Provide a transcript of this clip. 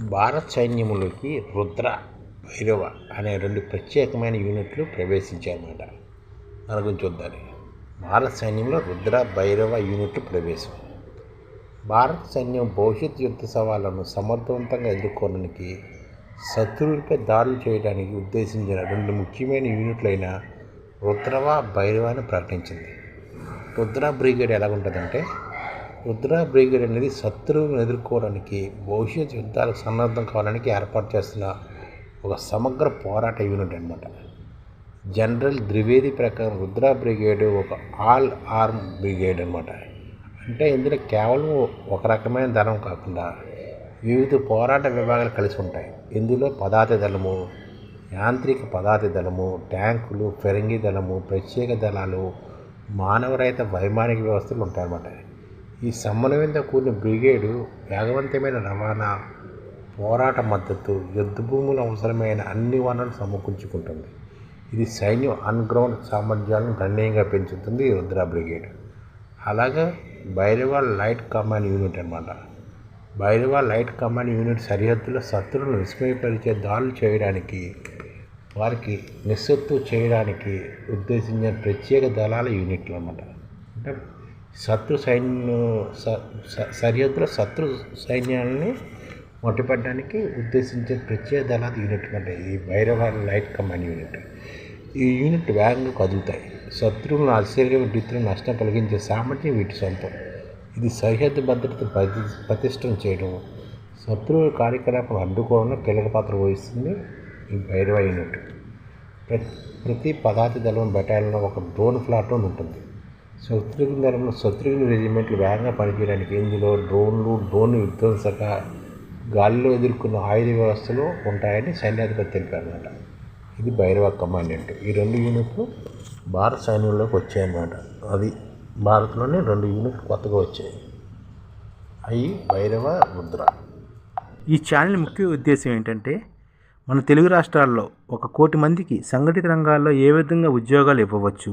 భారత్ సైన్యంలోకి రుద్ర భైరవ అనే రెండు ప్రత్యేకమైన యూనిట్లు ప్రవేశించాయన్నమాట. దాని గురించి చూద్దాం. భారత సైన్యంలో రుద్ర భైరవ యూనిట్లు ప్రవేశం. భారత సైన్యం భవిష్యత్ యుద్ధ సవాళ్ళను సమర్థవంతంగా ఎదుర్కోవడానికి శత్రువులపై దాడులు చేయడానికి ఉద్దేశించిన రెండు ముఖ్యమైన యూనిట్లైన రుద్రవ భైరవ అని ప్రకటించింది. రుద్ర బ్రిగేడ్ ఎలాగుంటుందంటే రుద్ర బ్రిగేడ్ అనేది శత్రువులను ఎదుర్కోవడానికి భవిష్యత్ యుద్ధాలకు సన్నద్ధం కావడానికి ఏర్పాటు చేస్తున్న ఒక సమగ్ర పోరాట యూనిట్ అనమాట జనరల్ ద్వివేది ప్రకారం రుద్ర బ్రిగేడ్ ఒక ఆల్ ఆర్మ్ బ్రిగేడ్ అనమాట అంటే ఇందులో కేవలం ఒక రకమైన దళం కాకుండా వివిధ పోరాట విభాగాలు కలిసి ఉంటాయి. ఇందులో పదాతి దళము యాంత్రిక పదాతి దళము ట్యాంకులు ఫిరంగి దళము ప్రత్యేక దళాలు మానవరహిత వైమానిక వ్యవస్థలు ఉంటాయన్నమాట. ఈ సమన్వయంతో కూడిన బ్రిగేడు వేగవంతమైన రవాణా పోరాట మద్దతు యుద్ధ భూములు అవసరమైన అన్ని వనరులు సమకూర్చుకుంటుంది. ఇది సైన్యం అన్గ్రౌండ్ సామర్థ్యాలను గణనీయంగా పెంచుతుంది ఈ రుద్ర బ్రిగేడ్. అలాగే బైరవాల్ లైట్ కమాండ్ యూనిట్ అనమాట భైరవ లైట్ కమాండ్ యూనిట్ సరిహద్దులో శత్రువులను విస్మయపరిచే దాడులు చేయడానికి వారికి నిస్సత్తు చేయడానికి ఉద్దేశించిన ప్రత్యేక దళాల యూనిట్లు అనమాట అంటే శత్రు సైన్యం సరిహద్దులో శత్రు సైన్యాలని మొట్టపెట్టడానికి ఉద్దేశించిన ప్రత్యేక దళాల యూనిట్ అంటే ఈ భైరవ లైట్ కమాండ్ యూనిట్. ఈ యూనిట్ వేగంగా కదులుతాయి. శత్రువులను ఆశ్చర్యమైన విద్యుత్తులు నష్టం కలిగించే సామర్థ్యం వీటి సొంతం. ఇది సరిహద్దు భద్రత ప్రతి ప్రతిష్టం చేయడం. శత్రువుల కార్యకలాపాలు అడ్డుకోవడంలో కీలక పాత్ర వహిస్తుంది ఈ భైరవ యూనిట్. ప్రతి ప్రతి పదార్థ దళం బెటాలియన్లో ఒక డ్రోన్ ప్లాటూన్ ఉంటుంది. శత్రుఘ్న దళంలో శత్రుఘ్న రెజిమెంట్లు వేగంగా పనిచేయడానికి ఇందులో డ్రోన్లు డ్రోన్ విధ్వంసక గాలిలో ఎదుర్కొన్న ఆయుధ వ్యవస్థలు ఉంటాయని సైన్యాధిపతి తెలిపారన్నమాట. ఇది భైరవ కమాండెంట్ ఈ రెండు యూనిట్లు భారత సైన్యంలోకి వచ్చాయన్నమాట. అది భారత్లోనే రెండు యూనిట్లు కొత్తగా వచ్చాయి. అవి భైరవ రుద్ర ఈ ఛానల్ ముఖ్య ఉద్దేశం ఏంటంటే మన తెలుగు రాష్ట్రాల్లో ఒక కోటి మందికి సంఘటిత రంగాల్లో ఏ విధంగా ఉద్యోగాలు ఇవ్వవచ్చు